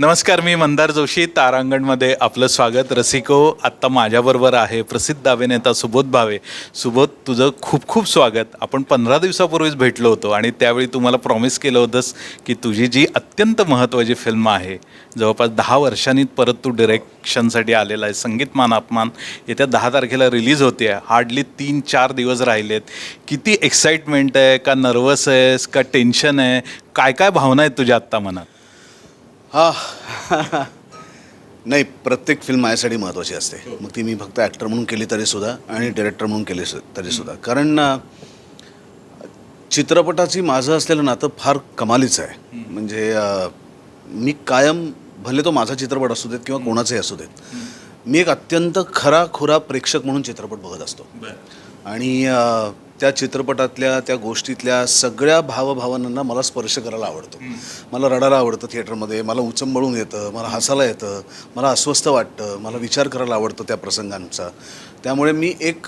नमस्कार मी मंदार जोशी तारांगणमध्ये आपलं स्वागत. रसिको आत्ता माझ्याबरोबर आहे प्रसिद्ध अभिनेता सुबोध भावे. सुबोध तुझं खूप खूप स्वागत. आपण पंधरा दिवसापूर्वीच भेटलो होतो आणि त्यावेळी तुम्हाला प्रॉमिस केलं होतंस की तुझी जी अत्यंत महत्त्वाची फिल्म आहे जवळपास दहा वर्षांनी परत तू डिरेक्शनसाठी आलेला आहे. संगीत मान अपमान येत्या दहा तारखेला रिलीज होते हार्डली तीन चार दिवस राहिलेत. किती एक्साइटमेंट आहे का नर्वस आहेस का टेन्शन आहे काय काय भावना आहेत तुझ्या आत्ता मनात? हा. नाही प्रत्येक फिल्म माझ्यासाठी महत्त्वाची असते. मग ती मी फक्त ॲक्टर म्हणून केली तरी सुद्धा आणि डिरेक्टर म्हणून केली सु- तरी सुद्धा. कारण चित्रपटाची माझं असलेलं नातं फार कमालीचं आहे. म्हणजे मी कायम भले तो माझा चित्रपट असू देत किंवा कोणाचाही असू देत मी एक अत्यंत खरा खुरा प्रेक्षक म्हणून चित्रपट बघत असतो. आणि त्या चित्रपटातल्या त्या गोष्टीतल्या सगळ्या भावभावनांना मला स्पर्श करायला आवडतो. मला रडायला आवडतं थिएटरमध्ये मला उचंबळून येतं मला हसायला येतं मला अस्वस्थ वाटतं मला विचार करायला आवडतं त्या प्रसंगांचा. त्यामुळे मी एक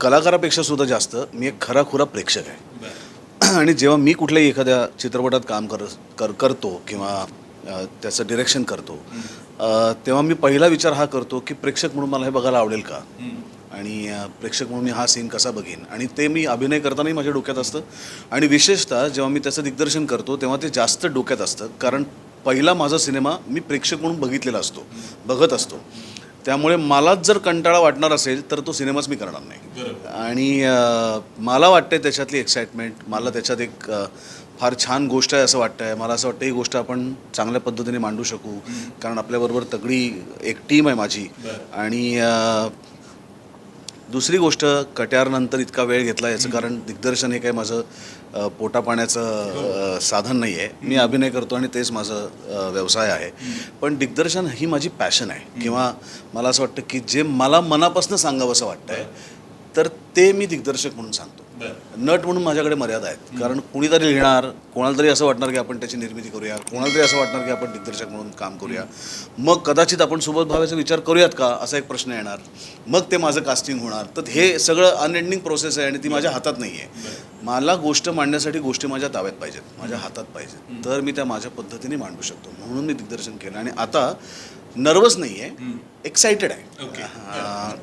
कलाकारापेक्षा सुद्धा जास्त मी एक खरा खुरा प्रेक्षक आहे. आणि जेव्हा मी कुठल्याही एखाद्या चित्रपटात काम कर कर करतो किंवा त्याचं डिरेक्शन करतो तेव्हा मी पहिला विचार हा करतो की प्रेक्षक म्हणून मला हे बघायला आवडेल का? आणि प्रेक्षक म्हणून मी हा सीन कसा बघीन? आणि ते मी अभिनय करतानाही माझ्या डोक्यात असतं. आणि विशेषतः जेव्हा मी त्याचं दिग्दर्शन करतो तेव्हा ते जास्त डोक्यात असतं. कारण पहिला माझा सिनेमा मी प्रेक्षक म्हणून बघितलेला असतो. बघत असतो. त्यामुळे मलाच जर कंटाळा वाटणार असेल तर तो सिनेमाच मी करणार नाही. आणि मला वाटते त्याच्यातली एक्साइटमेंट मला त्याच्यात एक फार छान गोष्ट आहे असं वाटतं आहे मला असं वाटतं ही गोष्ट आपण चांगल्या पद्धतीने मांडू शकू. कारण आपल्याबरोबर तगडी एक टीम आहे माझी. आणि दुसरी गोष्ट कट्यारनंतर इतका वेळ घेतला याचं कारण दिग्दर्शन हे काही माझं पोटापाण्याचं साधन नाही आहे मी अभिनय करतो आणि तेच माझं व्यवसाय आहे. पण दिग्दर्शन ही माझी पॅशन आहे. किंवा मला असं वाटतं की जे मला मनापासून सांगावं असं वाटतं आहे तर ते मी दिग्दर्शक म्हणून सांगतो. नट म्हणून माझ्याकडे मर्यादा आहेत. कारण कुणीतरी लिहिणार कोणाला तरी असं वाटणार की आपण त्याची निर्मिती करूया कोणाला तरी असं वाटणार की आपण दिग्दर्शक म्हणून काम करूया. मग कदाचित आपण सोबत भावाचा विचार करूयात का? असा एक प्रश्न येणार. मग ते माझं कास्टिंग होणार. तर हे सगळं अनएंडिंग प्रोसेस आहे आणि ती माझ्या हातात नाही आहे मला गोष्ट मांडण्यासाठी गोष्टी माझ्या ताब्यात पाहिजेत माझ्या हातात पाहिजेत. तर मी त्या माझ्या पद्धतीने मांडू शकतो. म्हणून मी दिग्दर्शन केलं. आणि आता नर्वस नाही आहे. एक्सायटेड आहे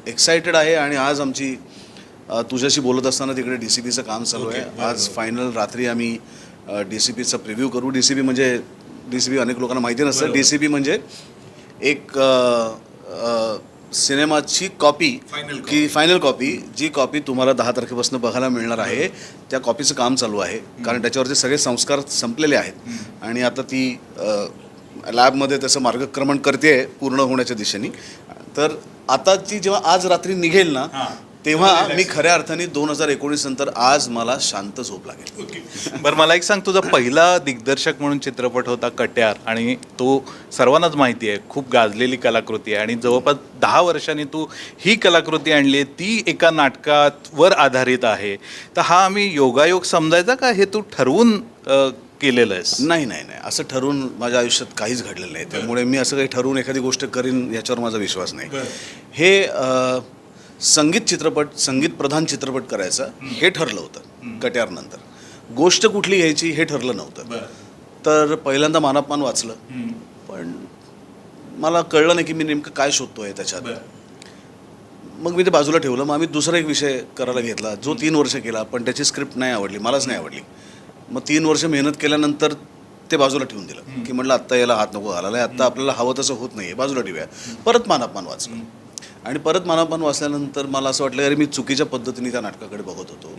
एक्सायटेड आहे आणि आज आमची तुझ्याशी बोलत असताना तिकडे डी सी पीचं काम चालू आहे. आज फायनल रात्री आम्ही डी सी पीचा प्रिव्ह्यू करू. डी सी पी म्हणजे डी सी पी अनेक लोकांना माहिती नसतं. डी सी पी म्हणजे एक सिनेमाची कॉपी की फायनल कॉपी जी कॉपी तुम्हाला दहा तारखेपासून बघायला मिळणार आहे. त्या कॉपीचं काम चालू आहे. कारण त्याच्यावरचे सगळे संस्कार संपलेले आहेत. आणि आता ती लॅबमध्ये त्याचं मार्गक्रमण करते पूर्ण होण्याच्या दिशेने. तर आताची जेव्हा आज रात्री निघेल ना तेव्हा मी खऱ्या अर्थाने दोन हजार एकोणीस नंतर आज मला शांत झोप लागेल. बरं मला एक सांग तुझा पहिला दिग्दर्शक म्हणून चित्रपट होता कट्यार आणि तो सर्वांनाच माहिती आहे खूप गाजलेली कलाकृती आहे आणि जवळपास दहा वर्षांनी तू ही कलाकृती आणली आहे ती एका नाटकावर आधारित आहे. तर हा आम्ही योगायोग समजायचा का? हे तू ठरवून केलेलं आहेस? नाही नाही नाही. असं ठरवून माझ्या आयुष्यात काहीच घडलेलं नाही. त्यामुळे मी असं काही ठरवून एखादी गोष्ट करीन याच्यावर माझा विश्वास नाही. हे संगीत चित्रपट संगीत प्रधान चित्रपट करायचा हे ठरलं होतं कट्यारनंतर. गोष्ट कुठली घ्यायची हे ठरलं नव्हतं. तर पहिल्यांदा मानापमान वाचलं. पण मला कळलं नाही की मी नेमकं काय शोधतोय त्याच्यात. मग मी ते बाजूला ठेवलं. मग आम्ही दुसरा एक विषय करायला घेतला जो तीन वर्ष केला पण त्याची स्क्रिप्ट नाही आवडली मलाच नाही आवडली. मग तीन वर्ष मेहनत केल्यानंतर ते बाजूला ठेवून दिलं. की म्हटलं आत्ता याला हात नको घालायला आत्ता आपल्याला हवं तसं होत नाही बाजूला ठेवूया. परत मानापमान वाचलं. आणि परत मानापमान वाचल्यानंतर मला असं वाटलं अरे मी चुकीच्या पद्धतीने त्या नाटकाकडे बघत होतो.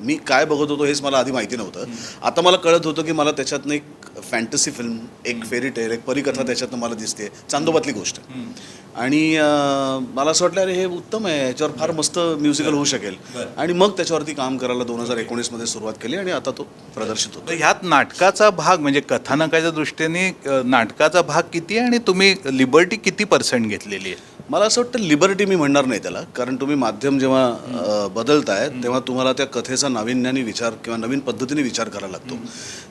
मी काय बघत होतो हेच मला आधी माहिती नव्हतं. आता मला कळत होतं की मला त्याच्यातनं एक फॅन्टसी फिल्म एक फेरी टेल एक परिकथा त्याच्यातनं मला दिसते चांदोबातली गोष्ट. आणि मला असं वाटलं अरे हे उत्तम आहे याच्यावर फार मस्त म्युझिकल होऊ शकेल. आणि मग त्याच्यावरती काम करायला दोन हजार एकोणीसमध्ये सुरुवात केली आणि आता तो प्रदर्शित होतो. ह्यात नाटकाचा भाग म्हणजे कथानकाच्या दृष्टीने नाटकाचा भाग किती आहे आणि तुम्ही लिबर्टी किती पर्सेंट घेतलेली आहे? मला असं वाटतं लिबर्टी मी म्हणणार नाही त्याला. कारण तुम्ही माध्यम जेव्हा बदलताय तेव्हा तुम्हाला त्या कथेचा नाविन्याने विचार किंवा नवीन पद्धतीने विचार करायला लागतो.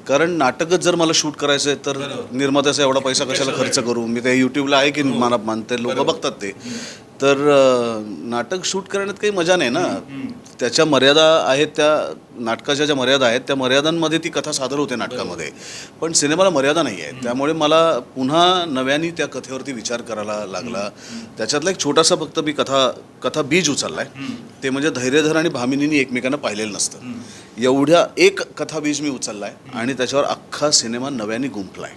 कारण नाटकच जर मला शूट करायचं आहे तर निर्मात्याचा एवढा पैसा कशाला खर्च करू? मी ते यूट्यूबला आहे की मानप मानते लोक बघतात ते. तर नाटक शूट करण्यात काही मजा नाही ना? त्याच्या मर्यादा आहेत त्या नाटकाच्या ज्या मर्यादा आहेत त्या मर्यादांमध्ये ती कथा सादर होते नाटकामध्ये. पण सिनेमाला मर्यादा नाही आहे. त्यामुळे मला पुन्हा नव्याने त्या कथेवरती विचार करायला लागला. त्याच्यातला एक छोटासा फक्त मी कथा कथा बीज उचललाय. ते म्हणजे धैर्यधर आणि भामिनींनी एकमेकांना पाहिलेलं नसतं. एवढ्या एक कथा बीज मी उचललाय आणि त्याच्यावर अख्खा सिनेमा नव्याने गुंफलाय.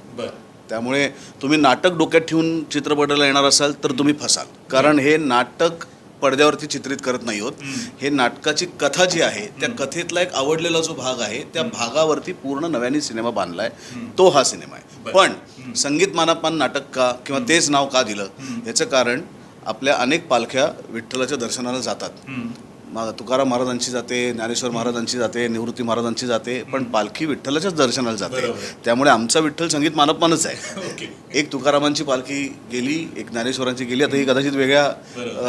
त्यामुळे तुम्ही नाटक डोक्यात ठेवून चित्रपटाला येणार असाल तर तुम्ही फसाल. कारण हे नाटक पडद्यावरती चित्रित करत नाही होत. हे नाटकाची कथा जी आहे त्या कथेतला एक आवडलेला जो भाग आहे त्या भागावरती पूर्ण नव्याने सिनेमा बांधलाय. तो हा सिनेमा आहे. पण संगीत मानापान नाटक का किंवा तेच नाव का दिलं? याचं कारण आपल्या अनेक पालख्या विठ्ठलाच्या दर्शनाला जातात. मग तुकाराम महाराजांची जाते ज्ञानेश्वर महाराजांची जाते निवृत्ती महाराजांची जाते पण पालखी विठ्ठलाच्याच दर्शनाला जाते. त्यामुळे आमचा विठ्ठल संगीत मानपमानच आहे. एक तुकारामांची पालखी गेली एक ज्ञानेश्वरांची गेली आता ही कदाचित वेगळ्या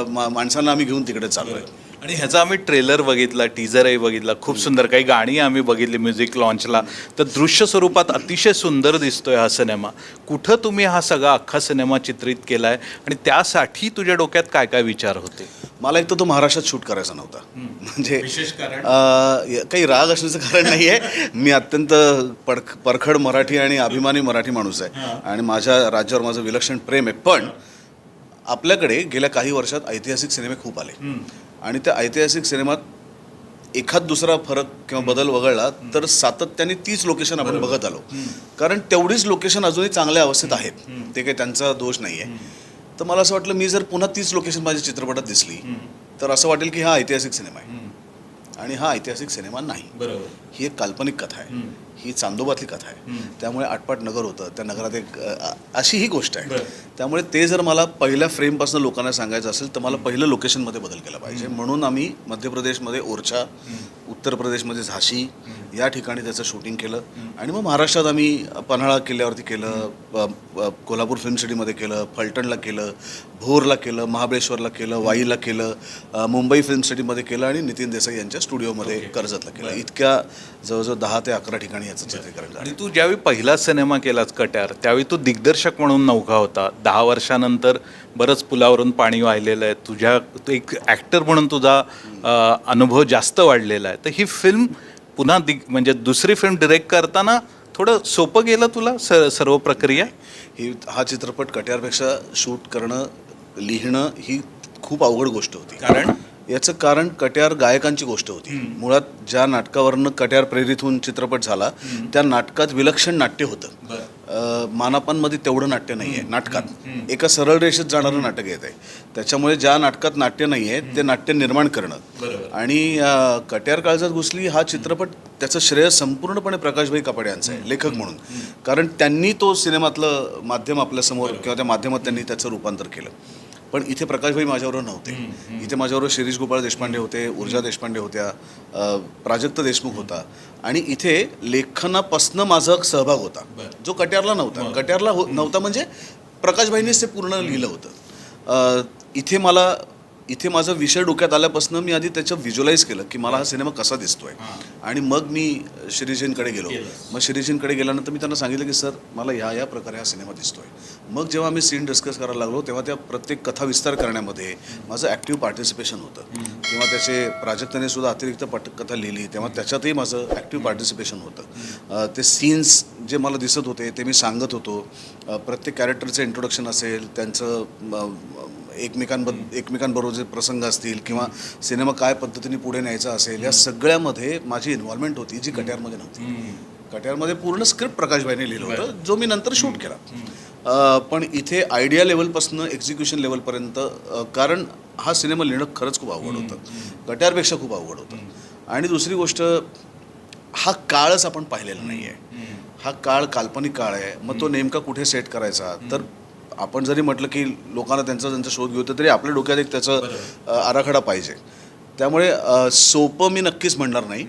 मा- माणसांना आम्ही घेऊन तिकडे चाललोय. आणि ह्याचा आम्ही ट्रेलर बघितला टीजरही बघितला खूप सुंदर काही गाणी आम्ही बघितली म्युझिक लॉन्चला. तर दृश्य स्वरूपात अतिशय सुंदर दिसतोय हा सिनेमा. कुठं तुम्ही हा सगळा अख्खा सिनेमा चित्रित केलाय? आणि त्यासाठी तुझ्या डोक्यात काय काय विचार होते? मला एक तर तो महाराष्ट्रात शूट करायचा नव्हता. म्हणजे काही राग असण्याचं कारण नाही आहे मी अत्यंत पडख परखड मराठी आणि अभिमानी मराठी माणूस आहे. आणि माझ्या राज्यावर माझं विलक्षण प्रेम आहे. पण आपल्याकडे गेल्या काही वर्षात ऐतिहासिक सिनेमे खूप आले. आणि त्या ऐतिहासिक सिनेमात एखाद दुसरा फरक किंवा बदल वगळला तर सातत्याने तीच लोकेशन आपण बघत आलो. कारण तेवढीच लोकेशन अजूनही चांगल्या अवस्थेत आहेत. ते काही त्यांचा दोष नाही आहे तर मला असं वाटलं मी जर पुन्हा तीच लोकेशन माझ्या चित्रपटात दिसली तर असं वाटेल की हा ऐतिहासिक सिनेमा आहे. आणि हा ऐतिहासिक सिनेमा नाही. बरोबर. ही एक काल्पनिक कथा आहे. ही चांदोबातली कथा आहे. त्यामुळे आटपाट नगर होतं. त्या नगरात एक अशी ही गोष्ट आहे. त्यामुळे ते जर मला पहिल्या फ्रेमपासून लोकांना सांगायचं असेल तर मला पहिलं लोकेशनमध्ये बदल केला पाहिजे. म्हणून आम्ही मध्य प्रदेशमध्ये ओरछा उत्तर प्रदेशमध्ये झाशी या ठिकाणी त्याचं शूटिंग केलं. आणि मग महाराष्ट्रात आम्ही पन्हाळा किल्ल्यावरती केलं कोल्हापूर फिल्म सिटीमध्ये केलं फलटणला केलं भोरला केलं महाबळेश्वरला केलं वाईला केलं मुंबई फिल्म सिटीमध्ये केलं आणि नितीन देसाई यांच्या स्टुडिओमध्ये कर्जतला केलं. इतक्या जवळजवळ दहा ते अकरा ठिकाणी याचं चित्रीकरण आणि तू ज्यावेळी पहिला सिनेमा केलास कट्यार त्यावेळी तू दिग्दर्शक म्हणून नौका होता. दहा वर्षानंतर बरंच पुलावरून पाणी वाहिलेलं आहे. तुझ्या तू एक ॲक्टर म्हणून तुझा अनुभव जास्त वाढलेला आहे. तर ही फिल्म पुन्हा दिग म्हणजे दुसरी फिल्म डिरेक्ट करताना थोडं सोपं गेलं तुला स सर्व प्रक्रिया? ही हा चित्रपट कट्यारपेक्षा शूट करणं लिहिणं ही खूप अवघड गोष्ट होती. कारण? याचं कारण कट्यार गायकांची गोष्ट होती. मुळात ज्या नाटकावरनं कट्यार प्रेरित होऊन चित्रपट झाला त्या नाटकात विलक्षण नाट्य होतं. मानापांमध्ये तेवढं नाट्य नाही आहे नाटकात. एका सरळ रेषेत जाणारं नाटक येत आहे त्याच्यामुळे ज्या नाटकात नाट्य नाही आहे ते नाट्य निर्माण करणं. आणि कट्यार काळजात घुसली हा चित्रपट त्याचं श्रेय संपूर्णपणे प्रकाशभाई कापडे यांचं आहे लेखक म्हणून. कारण त्यांनी तो सिनेमातलं माध्यम आपल्यासमोर किंवा त्या माध्यमात त्यांनी त्याचं रूपांतर केलं. पण इथे प्रकाशभाई माझ्याबरोबर नव्हते. इथे माझ्याबरोबर शिरीष गोपाळ देशपांडे होते ऊर्जा देशपांडे होत्या प्राजक्त देशमुख होता. आणि इथे लेखनापासनं माझा सहभाग होता. जो कट्यारला नव्हता. कट्यारला हो नव्हता म्हणजे प्रकाशभाईंनीच ते पूर्ण लिहिलं होतं. इथे मला इथे माझा विषय डोक्यात आल्यापासून मी आधी त्याचं व्हिज्युअलाइज केलं की मला हा सिनेमा कसा दिसतोय. आणि मग मी शिरीजींकडे गेलो. मग शिरीजींकडे गेल्यानंतर मी त्यांना सांगितलं की सर मला ह्या या प्रकारे हा सिनेमा दिसतोय. मग जेव्हा आम्ही सीन डिस्कस करायला लागलो तेव्हा त्या प्रत्येक कथा विस्तार करण्यामध्ये माझं ॲक्टिव्ह पार्टिसिपेशन होतं. किंवा त्याचे प्राजक्ताने सुद्धा अतिरिक्त पट कथा लिहिली तेव्हा त्याच्यातही माझं ॲक्टिव्ह पार्टिसिपेशन होतं. ते सीन्स जे मला दिसत होते ते मी सांगत होतो. प्रत्येक कॅरेक्टरचं इंट्रोडक्शन असेल त्यांचं अ, एकमेकांबद्द एकमेकांबरोबर जे प्रसंग असतील किंवा सिनेमा काय पद्धतीने पुढे न्यायचा असेल या सगळ्यामध्ये माझी इन्व्हॉल्वमेंट होती जी कट्यारमध्ये नव्हती. कट्यारमध्ये पूर्ण स्क्रिप्ट प्रकाशभाईने लिहिलं होतं जो मी नंतर शूट केला. पण इथे आयडिया लेवलपासून एक्झिक्युशन लेवलपर्यंत कारण हा सिनेमा लिहिणं खरंच खूप अवघड होतं. कट्यारपेक्षा खूप अवघड होतं. आणि दुसरी गोष्ट हा काळच आपण पाहिलेला नाही आहे हा काळ काल्पनिक काळ आहे. मग तो नेमका कुठे सेट करायचा? तर आपण जरी म्हटलं की लोकांना त्यांचा त्यांचा शोध घेऊ तरी आपल्या डोक्यात एक त्याचं आराखडा पाहिजे. त्यामुळे सोपं मी नक्कीच म्हणणार नाही.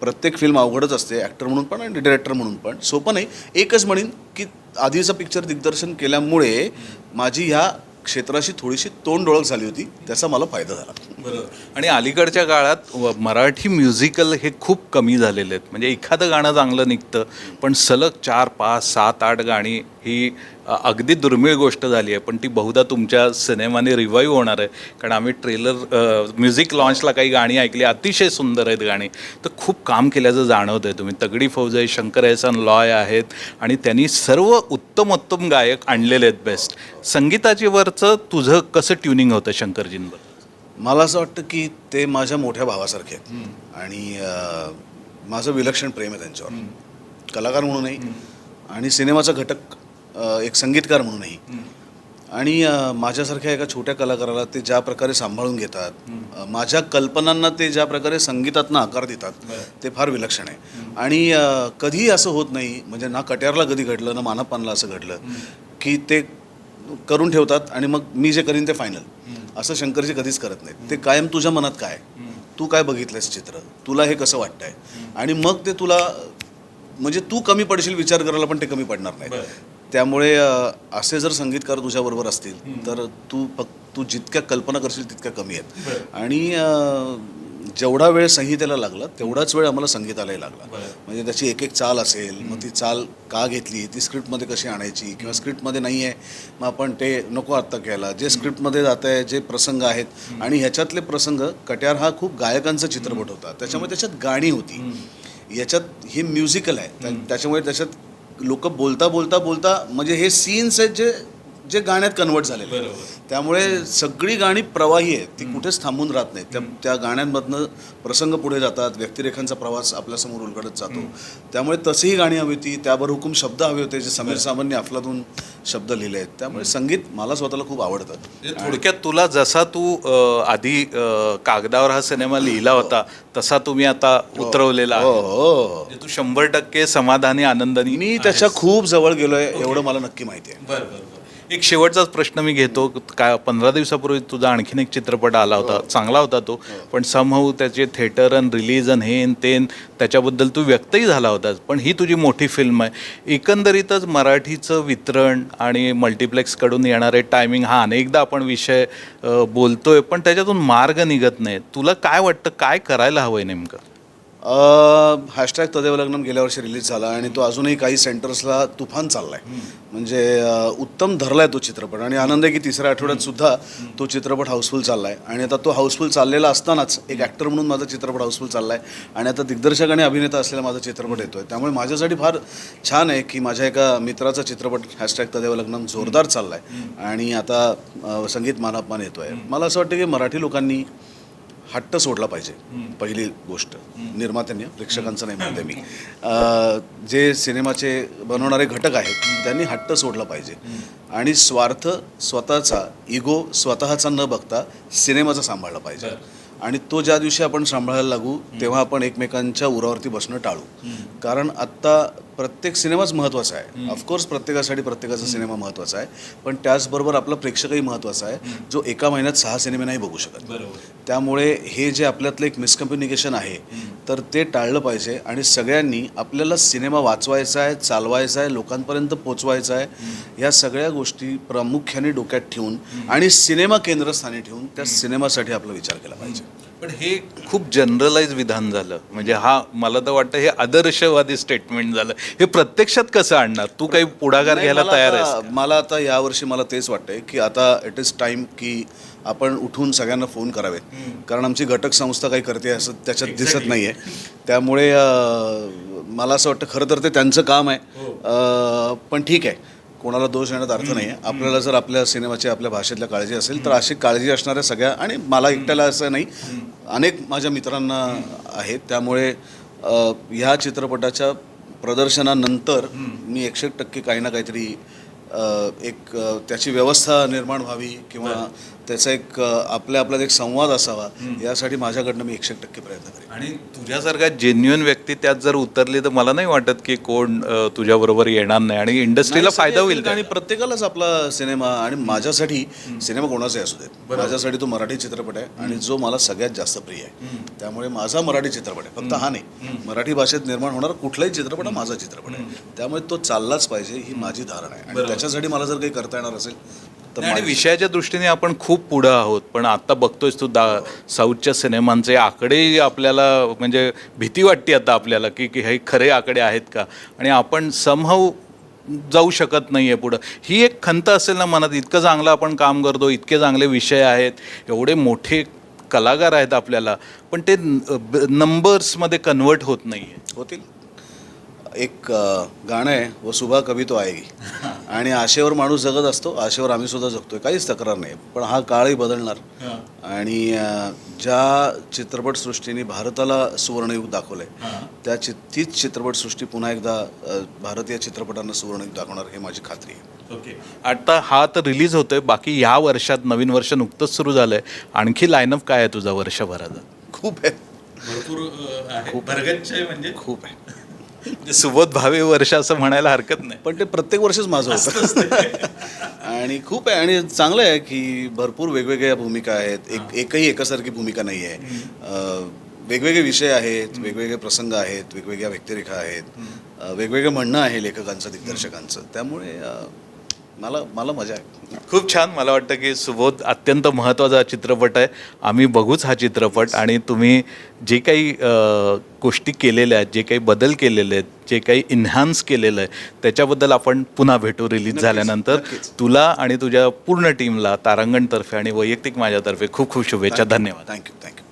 प्रत्येक फिल्म अवघडच असते ॲक्टर म्हणून पण आणि डिरेक्टर म्हणून पण. सोपं नाही. एकच म्हणेन की आधीचं पिक्चर दिग्दर्शन केल्यामुळे माझी ह्या क्षेत्राशी थोडीशी तोंड ओळख झाली होती. त्याचा मला फायदा झाला. बरोबर आणि अलीकडच्या काळात मराठी म्युझिकल हे खूप कमी झालेले आहेत. म्हणजे एखादं गाणं चांगलं निघतं पण सलग चार पाच सात आठ गाणी ही अगदी दुर्मिळ गोष्ट झाली आहे. पण ती बहुधा तुमच्या सिनेमाने रिवाईव्ह होणार आहे. कारण आम्ही ट्रेलर म्युझिक लॉन्चला काही गाणी ऐकली अतिशय सुंदर आहेत गाणी. तर खूप काम केल्याचं जाणवत आहे तुम्ही. तगडी फौज आहे शंकर एहसान लॉय आहेत आणि त्यांनी सर्व उत्तमोत्तम गायक आणलेले आहेत बेस्ट संगीताची वरचं तुझं कसं ट्युनिंग होतं शंकरजींवर? मला असं वाटतं की ते माझ्या मोठ्या भावासारखे आहेत. आणि अं, माझं विलक्षण प्रेम आहे त्यांच्यावर. कलाकार म्हणूनही आणि सिनेमाचा घटक अं, एक संगीतकार म्हणूनही आणि अं, माझ्यासारख्या एका छोट्या कलाकाराला ते ज्या प्रकारे सांभाळून घेतात अं, माझ्या कल्पनांना ते ज्या प्रकारे संगीतातनं आकार देतात ते फार विलक्षण आहे. आणि अं, कधीही असं होत नाही म्हणजे ना कट्यारला कधी घडलं ना मानपानला असं घडलं की ते करून ठेवतात आणि मग मी जे करीन ते फायनल. असं शंकरजी कधीच करत नाहीत. ते कायम तुझ्या मनात काय? तू काय बघितलंस चित्र? तुला हे कसं वाटतंय? आणि मग ते तुला म्हणजे तू कमी पडशील विचार करायला पण ते कमी पडणार नाही. त्यामुळे असे जर संगीतकार तुझ्याबरोबर असतील तर तू फक्त तू जितक्या कल्पना करशील तितक्या कमी आहेत. आणि जेवढा वेळ संहितेला लागला तेवढाच वेळ आम्हाला संगीतालाही लागला. म्हणजे त्याची एक एक चाल असेल मग ती चाल का घेतली ती स्क्रिप्टमध्ये कशी आणायची किंवा स्क्रिप्टमध्ये नाही आहे मग आपण ते नको आत्ता घ्यायला. जे स्क्रिप्टमध्ये जात आहे जे प्रसंग आहेत आणि ह्याच्यातले प्रसंग कट्यार हा खूप गायकांचा चित्रपट होता. त्याच्यामुळे त्याच्यात गाणी होती. याच्यात हे म्युझिकल आहे. त्या- त्याच्यामुळे त्याच्यात लोक बोलता बोलता बोलता म्हणजे हे सीन्स आहेत जे जे गाण्यात कन्वर्ट झालेले आहेत. त्यामुळे सगळी गाणी प्रवाही आहेत. ती कुठेच थांबून राहत नाहीत. त्या त्या गाण्यांमधनं प्रसंग पुढे जातात व्यक्तिरेखांचा प्रवास आपल्यासमोर उलगडत जातो. त्यामुळे तशीही गाणी हवी होती. त्यावर हुकूम शब्द हवे होते जे समीर सामांनी अफलातून शब्द लिहिले आहेत. त्यामुळे संगीत मला स्वतःला खूप आवडतं. म्हणजे थोडक्यात तुला जसा तू आधी कागदावर हा सिनेमा लिहिला होता तसा तुम्ही आता उतरवलेला आहे. हो. हो म्हणजे तू शंभर टक्के समाधानी आनंदानी मी त्याच्या खूप जवळ गेलोय एवढं मला नक्की माहिती आहे. एक शेवटचाच प्रश्न मी घेतो. काय पंधरा दिवसापूर्वी तुझा आणखीन एक चित्रपट आला होता. चांगला होता तो. पण समहाऊ त्याचे थिएटर अन रिलीज अन हे तेन त्याच्याबद्दल तू व्यक्तही झाला होतास. पण ही तुझी मोठी फिल्म आहे. एकंदरीतच मराठीचं वितरण आणि मल्टिप्लेक्सकडून येणारे टायमिंग हा अनेकदा आपण विषय बोलतोय. पण त्याच्यातून मार्ग निघत नाही तुला काय वाटतं काय करायला हवंय नेमकं? हॅशटॅग तदेव लग्नम गेल्या वर्षी रिलीज झाला आणि तो अजूनही काही सेंटर्सला तुफान चाललाय. म्हणजे अ, उत्तम धरलाय तो चित्रपट. आणि आनंद आहे की तिसऱ्या आठवड्यात सुद्धा तो चित्रपट हाऊसफुल चाललाय. आणि आता तो हाऊसफुल चाललेला असतानाच एक ॲक्टर म्हणून माझा चित्रपट हाऊसफुल चाललाय. आणि आता दिग्दर्शक आणि अभिनेता असलेला माझा चित्रपट येतोय. त्यामुळे माझ्यासाठी फार छान आहे की माझ्या एका मित्राचा चित्रपट हॅशटॅग तदेव लग्नम जोरदार चाललाय. आणि आता संगीत मानापमान येतोय. मला असं वाटतं की मराठी लोकांनी हट्ट सोडला पाहिजे पहिली गोष्ट. निर्मात्यांनी प्रेक्षकांचं नाही म्हणते मी. जे सिनेमाचे बनवणारे घटक आहेत त्यांनी हट्ट सोडला पाहिजे. आणि स्वार्थ स्वतःचा इगो स्वतःचा न बघता सिनेमाचा सांभाळला पाहिजे. आणि तो ज्या दिवशी आपण सांभाळायला लागू तेव्हा आपण एकमेकांच्या उरावरती बसणं टाळू. कारण आत्ता प्रत्येक सिनेमाच महत्त्वाचा आहे. ऑफकोर्स प्रत्येकासाठी प्रत्येकाचा सिनेमा महत्त्वाचा आहे. पण त्याचबरोबर आपला प्रेक्षकही महत्त्वाचा आहे जो एका महिन्यात सहा सिनेमे नाही बघू शकत. त्यामुळे हे जे आपल्यातलं एक मिसकम्युनिकेशन आहे तर ते टाळलं पाहिजे आणि सगळ्यांनी आपल्याला सिनेमा वाचवायचा आहे चालवायचा आहे लोकांपर्यंत पोचवायचा आहे या सगळ्या गोष्टी प्रामुख्याने डोक्यात ठेवून आणि सिनेमा केंद्रस्थानी ठेवून त्या सिनेमासाठी आपला विचार केला पाहिजे. पण हे खूप जनरलाइज विधान झालं. म्हणजे हा मला तर वाटतं हे आदर्शवादी स्टेटमेंट झालं. हे प्रत्यक्षात कसं आणणार? तू काही पुढाकार नाही, घ्यायला तयार आहेस मला आता यावर्षी मला तेच वाटतंय की आता इट इज टाइम की आपण उठून सगळ्यांना फोन करावेत. कारण आमची घटक संस्था काही करते असं त्याच्यात दिसत नाहीये. त्यामुळे अं, मला असं वाटतं खरं तर ते त्यांचं काम आहे. अं, पण ठीक आहे. कोणाला दोष देण्यात अर्थ नाही आहे आपल्याला जर आपल्या सिनेमाची आपल्या भाषेतल्या काळजी असेल तर अशी काळजी असणाऱ्या सगळ्या आणि मला एकट्याला असं नाही अनेक माझ्या मित्रांना आहेत. त्यामुळे ह्या चित्रपटाच्या प्रदर्शनानंतर मी एकशे एक टक्के काही ना काहीतरी एक त्याची व्यवस्था निर्माण व्हावी किंवा त्याचा एक आपल्या आपल्यात एक संवाद असावा यासाठी माझ्याकडनं मी एकशे एक टक्के प्रयत्न करेन. आणि तुझ्यासारखा जेन्युअन व्यक्ती त्यात जर उतरली तर मला नाही वाटत की कोण तुझ्याबरोबर येणार नाही आणि इंडस्ट्रीला फायदा होईल आणि. प्रत्येकालाच आपला सिनेमा आणि माझ्यासाठी सिनेमा कोणाचाही असू देत. माझ्यासाठी तो मराठी चित्रपट आहे आणि जो मला सगळ्यात जास्त प्रिय आहे. त्यामुळे माझा मराठी चित्रपट आहे. फक्त हा नाही. मराठी भाषेत निर्माण होणारा कुठलाही चित्रपट हा माझा चित्रपट आहे. त्यामुळे तो चाललाच पाहिजे ही माझी धारणा आहे. आणि त्याच्यासाठी मला जर काही करता येणार असेल आणि विषयाच्या दृष्टीने आपण खूप पुढं आहोत पण आता बघतोयस तू दा साऊथच्या सिनेमांचे आकडे आपल्याला म्हणजे भीती वाटते आता आपल्याला की की हे खरे आकडे आहेत का? आणि आपण समहाऊ जाऊ शकत नाही आहे पुढं. ही एक खंत असेल ना मनात इतकं चांगलं आपण काम करतो इतके चांगले विषय आहेत एवढे मोठे कलाकार आहेत आपल्याला पण ते नंबर्समध्ये कन्वर्ट होत नाही आहे होतील. एक गाणं आहे व सुबह कभी तो आएगी. आणि आशेवर माणूस जगत असतो आशेवर आम्ही सुद्धा जगतोय. काहीच तक्रार नाही. पण हा काळही बदलणार. आणि ज्या चित्रपटसृष्टीने भारताला सुवर्णयुग दाखवलंय त्या चि तीच चित्रपटसृष्टी पुन्हा एकदा भारतीय चित्रपटांना सुवर्णयुग दाखवणार हे माझी खात्री आहे. ओके. आता हा तर रिलीज होतोय बाकी या वर्षात नवीन वर्ष नुकतंच सुरू झालंय. आणखी लाईनअप काय आहे तुझा वर्षभराचा? खूप आहे. भरपूर म्हणजे? खूप आहे. सुबोध भावे वर्ष असं म्हणायला हरकत नाही. पण ते प्रत्येक वर्षीच माझं होतं. आणि खूप आहे. आणि चांगलं आहे की भरपूर वेगवेगळ्या भूमिका आहेत. एक एकही एकासारखी भूमिका नाही आहे. वेगवेगळे विषय आहेत वेगवेगळे प्रसंग आहेत वेगवेगळ्या व्यक्तिरेखा आहेत. वेगवेगळं म्हणणं आहे लेखकांचं दिग्दर्शकांचं. त्यामुळे मला मला मजा आहे. खूप छान. मला वाटतं की सुबोध अत्यंत महत्त्वाचा चित्रपट आहे. आम्ही बघूच हा चित्रपट आणि तुम्ही जे काही गोष्टी केलेल्या आहेत जे काही बदल केलेले आहेत जे काही इन्हान्स केलेलं आहे त्याच्याबद्दल आपण पुन्हा भेटू रिलीज झाल्यानंतर. तुला आणि तुझ्या पूर्ण टीमला तारांगणतर्फे आणि वैयक्तिक माझ्यातर्फे खूप खूप शुभेच्छा. धन्यवाद. Thank you thank you